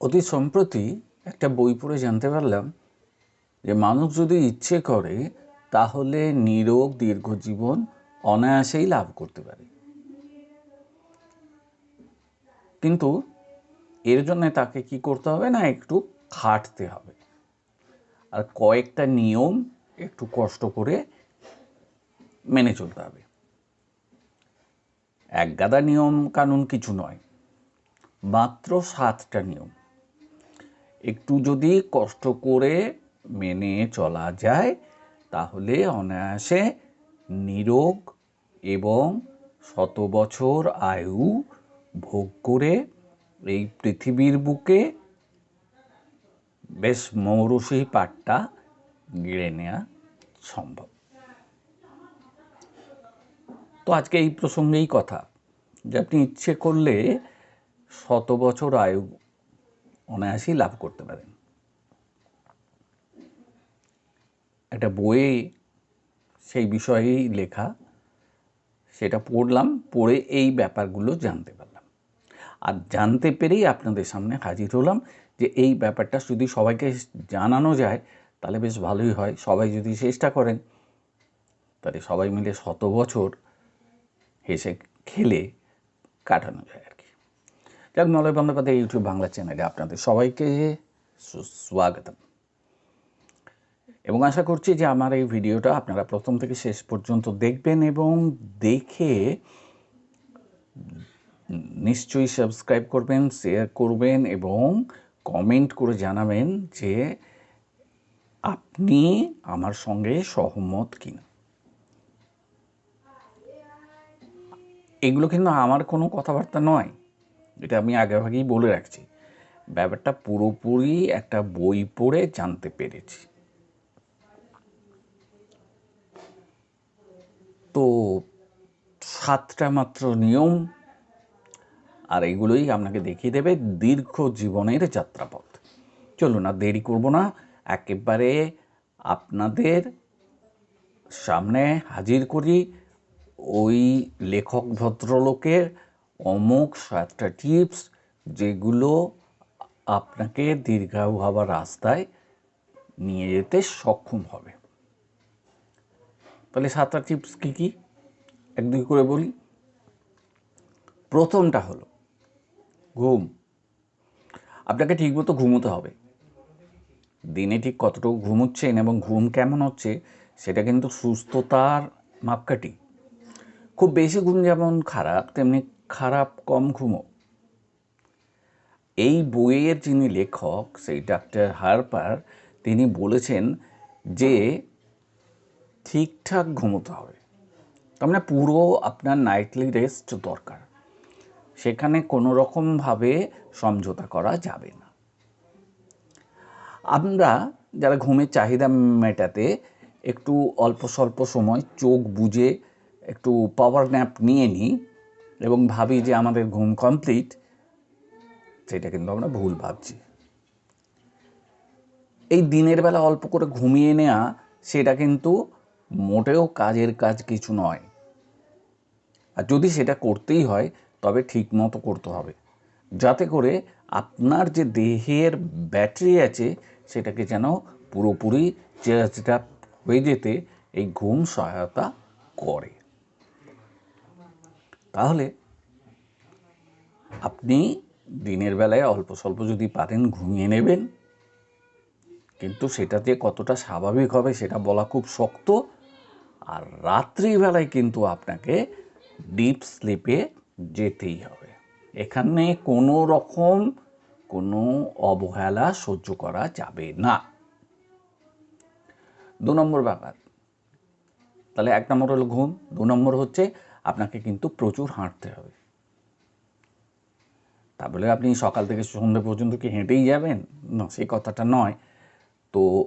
অতি সম্প্রতি একটা বই পড়ে জানতে পারলাম যে মানুষ যদি ইচ্ছে করে, তাহলে নিরোগ দীর্ঘজীবন অনায়াসেই লাভ করতে পারে। কিন্তু এর জন্য তাকে কি করতে হবে না, একটু খাটতে হবে। আর কয়েকটা নিয়ম একটু কষ্ট করে মেনে চলতে হবে। একগাদা নিয়ম কানুন কিছু নয়, মাত্র সাতটা নিয়ম। একটু যদি কষ্ট করে মেনে চলা যায়, তাহলে অনায়াসে নিরোগ এবং শত বছর আয়ু ভোগ করে এই পৃথিবীর বুকে বেশ মৌরসী পাটটা গেড়ে নেওয়া সম্ভব। তো আজকে এই প্রসঙ্গেই কথা যে আপনি ইচ্ছে করলে শত বছর আয়ু অনায়াসেই লাভ করতে পারেন। একটা বইয়ে সেই বিষয়েই লেখা, সেটা পড়লাম, পড়ে এই ব্যাপারগুলো জানতে পারলাম। আর জানতে পেরেই আপনাদের সামনে হাজির হলাম যে এই ব্যাপারটা যদি সবাইকে জানানো যায়, তাহলে বেশ ভালোই হয়। সবাই যদি চেষ্টা করেন, তাহলে সবাই মিলে শত বছর হেসে খেলে কাটানো যায়। যাক নলয় বন্দ্যোপাধ্যায় ইউটিউব বাংলা চ্যানেলে আপনাদের সবাইকে সুস্বাগতম এবং আশা করছি যে আমার এই ভিডিওটা আপনারা প্রথম থেকে শেষ পর্যন্ত দেখবেন এবং দেখে নিশ্চয়ই সাবস্ক্রাইব করবেন শেয়ার করবেন এবং কমেন্ট করে জানাবেন যে আপনি আমার সঙ্গে সহমত কিনা। এগুলো কিন্তু আমার কোনো কথাবার্তা নয়। এটা আমি আগেভাগেই বলে রাখছি। ব্যাপারটা পুরোপুরি একটা বই পড়ে জানতে পেরেছি। তো সাতটা মাত্র নিয়ম, আর এগুলোই আপনাকে দেখিয়ে দেবে দীর্ঘ জীবনের যাত্রাপথ। চলুন আর দেরি করব না, একেবারে আপনাদের সামনে হাজির করি ওই লেখক ভদ্রলোকের অমুক সাতটা টিপস যেগুলো আপনাকে দীর্ঘায়ু হওয়ার রাস্তায় নিয়ে যেতে সক্ষম হবে। তাহলে সাতটা টিপস কী কী? এক দুই করে বলি। প্রথমটা হলো, ঘুম। আপনাকে ঠিকমতো ঘুমোতে হবে। দিনে ঠিক কতটুকু ঘুমোচ্ছেন এবং ঘুম কেমন হচ্ছে সেটা কিন্তু সুস্থতার মাপকাঠি। খুব বেশি ঘুম যেমন খারাপ, তেমনি খারাপ কম ঘুমো। এই বইয়ের যিনি লেখক, সেই ডাক্তার হারপার, তিনি বলেছেন যে ঠিকঠাক ঘুমোতে হবে। তার মানে পুরো আপনার নাইটলি রেস্ট দরকার। সেখানে কোনো রকমভাবে সমঝোতা করা যাবে না। আমরা যারা ঘুমের চাহিদা মেটাতে একটু অল্প স্বল্প সময় চোখ বুঝে একটু পাওয়ার ন্যাপ নিয়ে নিই এবং ভাবি যে আমাদের ঘুম কমপ্লিট সেটা কিন্তু আমরা ভুল ভাবছি। এই দিনের বেলা অল্প করে ঘুমিয়ে নেওয়া সেটা কিন্তু মোটেও কাজের কাজ কিছু নয়। আর যদি সেটা করতেই হয়, তবে ঠিক মতো করতে হবে। যাতে করে আপনার যে দেহের ব্যাটারি আছে, সেটাকে যেন পুরোপুরি চার্জড আপ হয়ে যেতে এই ঘুম সহায়তা করে। তাহলে আপনি দিনের বেলায় অল্প স্বল্প যদি পারেন ঘুমিয়ে নেবেন। কিন্তু সেটা যে কতটা স্বাভাবিক হবে সেটা বলা খুব শক্ত। আর রাত্রিবেলায় কিন্তু আপনাকে ডিপ স্লিপে যেতেই হবে। এখানে কোনো রকম কোনো অবহেলা সহ্য করা যাবে না। দু নম্বর ব্যাপার। তাহলে এক নম্বর হলো ঘুম, দু নম্বর হচ্ছে আপনাকে কিন্তু প্রচুর হাঁটতে হবে। তা বলে আপনি সকাল থেকে সন্ধ্যে পর্যন্ত কি হেঁটেই যাবেন? না সেই কথাটা নয়। তো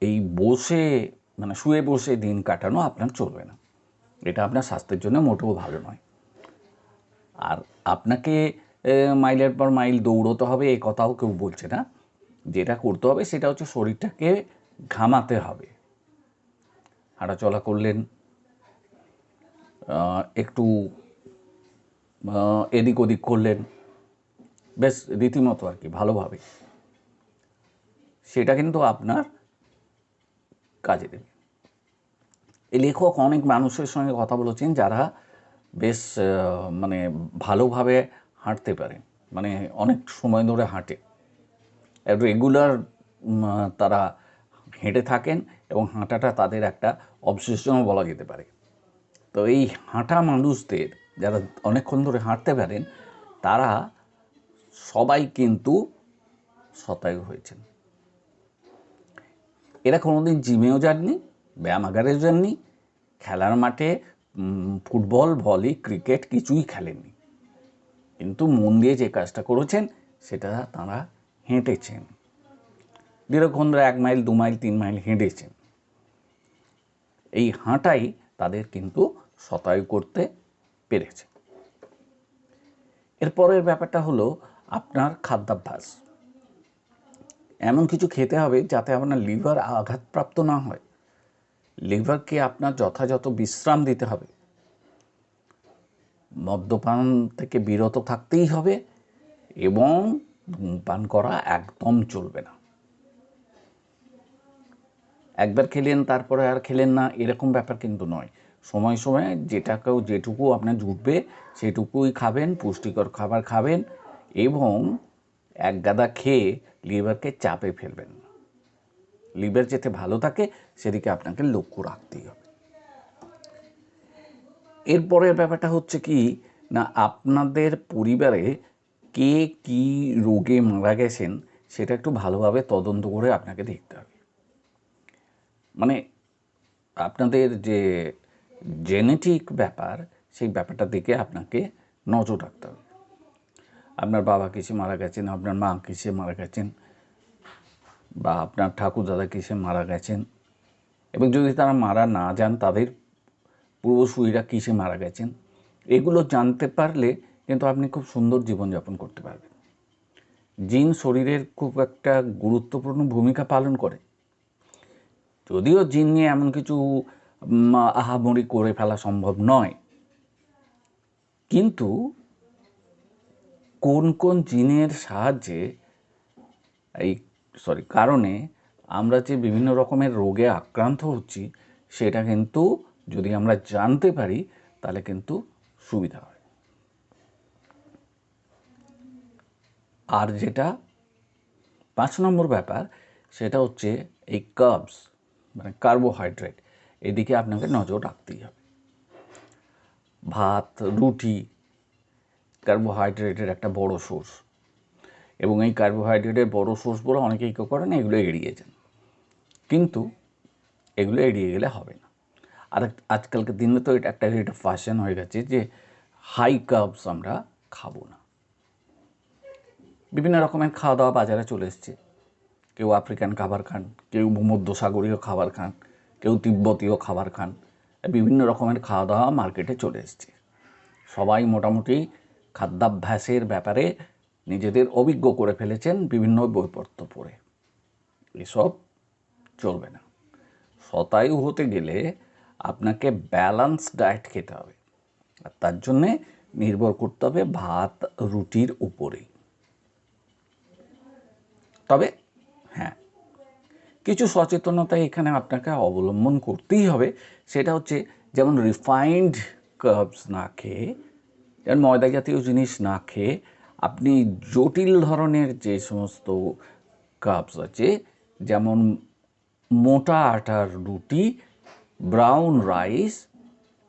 এই বসে মানে শুয়ে বসে দিন কাটানো আপনার চলবে না। এটা আপনার স্বাস্থ্যের জন্য মোটেও ভালো নয়। আর আপনাকে মাইলের পর মাইল দৌড়তে হবে, এ কথাও কেউ বলছে না। যেটা করতে হবে সেটা হচ্ছে শরীরটাকে ঘামাতে হবে। হাঁটাচলা করলেন একটু এদিক ওদিক করলেন। বেশ, রীতিমতো আর কি, ভালোভাবে। সেটা কিন্তু আপনার কাজে দেবে। এই লেখক অনেক মানুষের সঙ্গে কথা বলেছেন যারা বেশ মানে ভালোভাবে হাঁটতে পারে। মানে অনেক সময় ধরে হাঁটে। রেগুলার তারা হেঁটে থাকেন এবং হাঁটাটা তাদের একটা অবসেশনও বলা যেতে পারে। তো এই হাঁটা মানুষদের যারা অনেকক্ষণ ধরে হাঁটতে পারেন, তারা সবাই কিন্তু শতায়ু হয়েছেন। এরা কোনোদিন জিমেও যাননি ব্যায়ামাগারেও যাননি, খেলার মাঠে ফুটবল, ভলি, ক্রিকেট কিছুই খেলেননি। কিন্তু মন দিয়ে যে কাজটা করেছেন, সেটা তারা হেঁটেছেন। দীর্ঘক্ষণ ধরে এক মাইল, দু মাইল, তিন মাইল হেঁটেছেন। এই হাঁটাই তাদের কিন্তু শতায়ু করতে পেরেছে। এরপরের ব্যাপারটা হলো আপনার খাদ্যাভ্যাস। এমন কিছু খেতে হবে যাতে আপনার লিভার আঘাতপ্রাপ্ত না হয়। লিভারকে আপনার যথাযথ বিশ্রাম দিতে হবে। মদ্যপান থেকে বিরত থাকতেই হবে এবং ধূমপান করা একদম চলবে না। একবার খেলেন, তারপরে আর খেলেন না, এরকম ব্যাপার কিন্তু নয়। সময় সময় যেটাকেও যেটুকু আপনার জুটবে, সেটুকুই খাবেন, পুষ্টিকর খাবার খাবেন এবং এক গাদা খেয়ে লিভারকে চাপে ফেলবেন লিভার যাতে ভালো থাকে, সেদিকে আপনাকে লক্ষ্য রাখতেই হবে। এরপরের ব্যাপারটা হচ্ছে কি, না আপনাদের পরিবারে কে কি রোগে মারা গেছেন, সেটা একটু ভালোভাবে তদন্ত করে আপনাকে দেখতে হবে। মানে আপনাদের যে জেনেটিক ব্যাপার, সেই ব্যাপারটার দিকে আপনাকে নজর রাখতে হবে। আপনার বাবা কিসে মারা গেছেন, আপনার মা কিসে মারা গেছেন, বা আপনার ঠাকুর দাদা কিসে মারা গেছেন, এবং যদি তারা মারা না যান, তাদের পূর্বসূরীরা কিসে মারা গেছেন, এগুলো জানতে পারলে কিন্তু আপনি খুব সুন্দর জীবনযাপন করতে পারবেন। জিন শরীরের খুব একটা গুরুত্বপূর্ণ ভূমিকা পালন করে। যদিও জিন নিয়ে এমন কিছু আহামরি করে ফেলা সম্ভব নয়। কিন্তু কোন কোন জিনের সাহায্যে এই সরি কারণে আমরা যে বিভিন্ন রকমের রোগে আক্রান্ত হচ্ছি, সেটা কিন্তু যদি আমরা জানতে পারি, তাহলে কিন্তু সুবিধা হয়। আর যেটা পাঁচ নম্বর ব্যাপার, সেটা হচ্ছে এই কার্বস মানে কার্বোহাইড্রেট। এদিকে আপনাকে নজর রাখতেই হবে। ভাত, রুটি কার্বোহাইড্রেটের একটা বড় সোর্স এবং এই কার্বোহাইড্রেটের বড় সোর্স বলে অনেকেই কী করেন, এগুলো এড়িয়ে যান। কিন্তু এগুলো এড়িয়ে গেলে হবে না। আর আজকালকার দিনে তো এটা একটা এটা ফ্যাশন হয়ে গেছে যে হাই কার্বস আমরা খাব না। বিভিন্ন রকমের খাওয়া দাওয়া বাজারে চলে এসছে। কেউ আফ্রিকান খাবার খান, কেউ ভূমধ্যসাগরীয় খাবার খান। কেউ তিব্বতীয় খাবার খান। বিভিন্ন রকমের খাওয়া দাওয়া মার্কেটে চলে এসছে। সবাই মোটামুটি খাদ্যাভ্যাসের ব্যাপারে নিজেদের অভিজ্ঞ করে ফেলেছেন বিভিন্ন বইপত্র পড়ে। এসব চলবে না। শতায়ু হতে গেলে আপনাকে ব্যালান্স ডায়েট খেতে হবে। আর তার জন্যে নির্ভর করতে হবে ভাত, রুটির উপরেই। তবে কিছু সচেতনতা এখানে আপনাকে অবলম্বন করতেই হবে। সেটা হচ্ছে যেমন রিফাইন্ড কার্বস না খেয়ে, যেমন ময়দা জাতীয় জিনিস না খেয়ে আপনি জটিল ধরনের যে সমস্ত কার্বস আছে, যেমন মোটা আটার রুটি ব্রাউন রাইস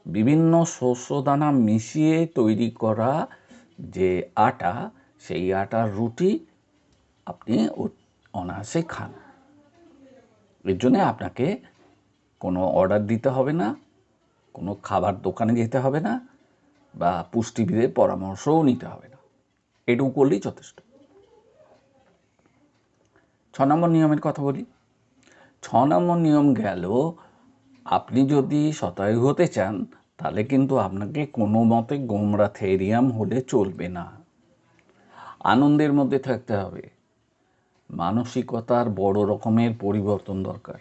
বিভিন্ন শস্য দানা মিশিয়ে তৈরি করা যে আটা, সেই আটার রুটি আপনি অনায়াসে খান। জন্যে আপনাকে কোনো অর্ডার দিতে হবে না, কোনো খাবার দোকানে যেতে হবে না, বা পুষ্টিবিদের পরামর্শও নিতে হবে না। এটুকু করলেই যথেষ্ট। ছ নম্বর নিয়মের কথা বলি। ছ নম্বর নিয়ম গেল, আপনি যদি শতায়ু হতে চান, তাহলে কিন্তু আপনাকে কোনো মতে গোমরা থেরিয়াম হলে চলবে না। আনন্দের মধ্যে থাকতে হবে। মানসিকতার বড় রকমের পরিবর্তন দরকার।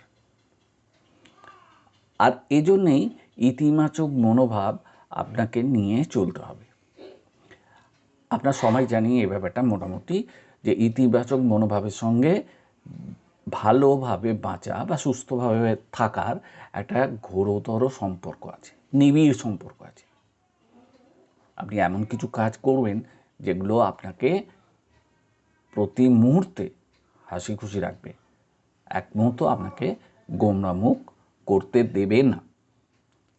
আর এজন্যেই ইতিবাচক মনোভাব আপনাকে নিয়ে চলতে হবে। আপনার সবাই জানি এই ব্যাপারটা মোটামুটি যে ইতিবাচক মনোভাবের সঙ্গে ভালোভাবে বাঁচা বা সুস্থভাবে থাকার একটা ঘোরতর সম্পর্ক আছে, নিবিড় সম্পর্ক আছে। আপনি এমন কিছু কাজ করবেন যেগুলো আপনাকে প্রতি মুহূর্তে হাসি খুশি রাখবে। এক মুহূর্ত আপনাকে গোমরামুখ করতে দেবে না।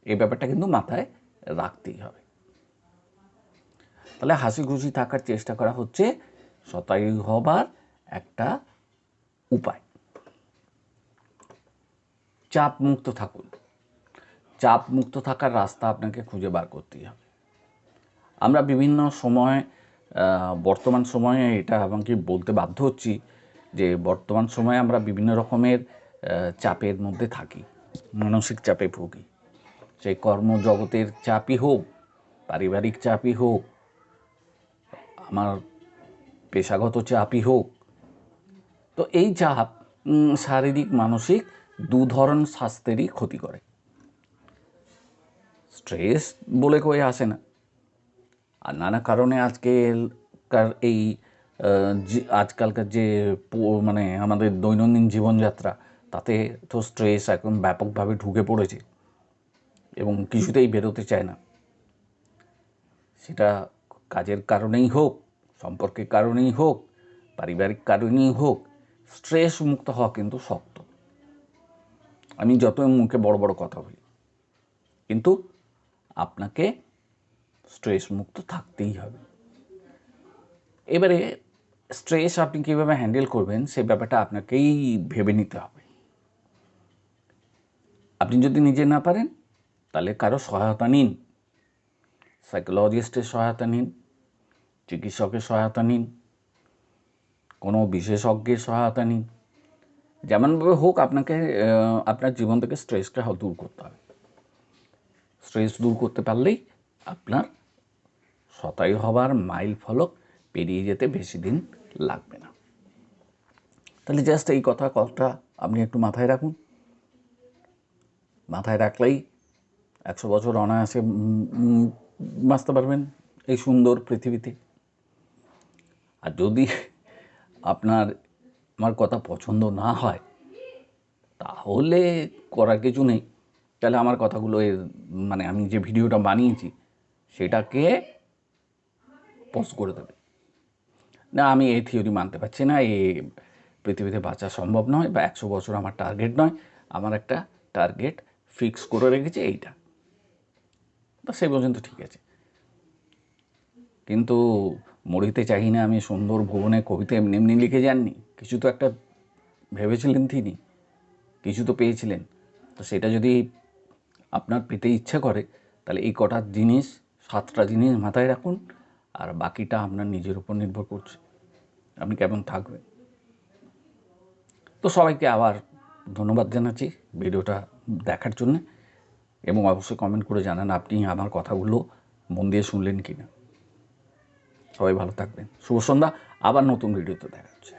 এই ব্যাপারটা কিন্তু মাথায় রাখতেই হবে। তাহলে হাসি খুশি থাকার চেষ্টা করা হচ্ছে শতায়ু হবার একটা উপায়। চাপ মুক্ত থাকুন। চাপ মুক্ত থাকার রাস্তা আপনাকে খুঁজে বার করতেই হবে। আমরা বিভিন্ন সময় বর্তমান সময়ে এটা আমাকে বলতে বাধ্য হচ্ছি যে বর্তমান সময়ে আমরা বিভিন্ন রকমের চাপের মধ্যে থাকি, মানসিক চাপে ভুগি। সেই কর্মজগতের চাপই হোক, পারিবারিক চাপই হোক, আমার পেশাগত চাপই হোক, তো এই চাপ শারীরিক, মানসিক দু ধরন স্বাস্থ্যেরই ক্ষতি করে। স্ট্রেস বলে কয়ে আসে না। আর নানা কারণে আজকের এই যে- আজকালকার যে মানে আমাদের দৈনন্দিন জীবনযাত্রা, তাতে তো স্ট্রেস এখন ব্যাপকভাবে ঢুকে পড়েছে এবং কিছুতেই বেরোতে চায় না। সেটা কাজের কারণেই হোক, সম্পর্কের কারণেই হোক, পারিবারিক কারণেই হোক স্ট্রেস মুক্ত হওয়া কিন্তু শক্ত। আমি যত মুখে বড় বড় কথা বলি, কিন্তু আপনাকে স্ট্রেস মুক্ত থাকতেই হবে। এবারে স্ট্রেস আপনি কীভাবে হ্যান্ডেল করবেন সেই ব্যাপারটা আপনাকেই ভেবে নিতে হবে। আপনি যদি নিজে না পারেন, তাহলে কারও সহায়তা নিন। সাইকোলজিস্টের সহায়তা নিন, চিকিৎসকের সহায়তা নিন, কোনো বিশেষজ্ঞের সহায়তা নিন। যেমনভাবে হোক আপনাকে আপনার জীবন থেকে স্ট্রেসটা দূর করতে হবে। স্ট্রেস দূর করতে পারলেই আপনার শতায়ু হবার মাইল ফলক পেরিয়ে যেতে বেশি দিন লাগবে না। তাহলে জাস্ট এই কথা কথা আপনি একটু মাথায় রাখুন। মাথায় রাখলেই একশো বছর অনায়াসে বাঁচতে পারবেন এই সুন্দর পৃথিবীতে। আর যদি আপনার, আমার কথা পছন্দ না হয়, তাহলে করার কিছু নেই। তাহলে আমার কথাগুলো মানে আমি যে ভিডিওটা বানিয়েছি, সেটাকে পোস্ট করে দেবে। না, আমি এই থিওরি মানতে পারছি না, এই পৃথিবীতে বাঁচা সম্ভব নয় বা একশো বছর আমার টার্গেট নয়। আমার একটা টার্গেট ফিক্স করে রেখেছি এইটা। বা সে পর্যন্ত ঠিক আছে। কিন্তু মরিতে চাই না, আমি সুন্দর ভুবনে কবিতা এমনি এমনি লিখে যাননি। কিছু তো একটা ভেবেছিলেন তিনি, কিছু তো পেয়েছিলেন। তো সেটা যদি আপনার পেতে ইচ্ছা করে, তাহলে এই কটা জিনিস, সাতটা জিনিস মাথায় রাখুন, আর বাকিটা আপনার নিজের উপর নির্ভর করছে। আপনি কেমন থাকবেন? তো সবাইকে আবার ধন্যবাদ জানাচ্ছি ভিডিওটা দেখার জন্য এবং অবশ্যই কমেন্ট করে জানান আপনি আমার কথাগুলো মন দিয়ে শুনলেন কি না সবাই ভালো থাকবেন। শুভ সন্ধ্যা, আবার নতুন ভিডিওতে দেখা হচ্ছে।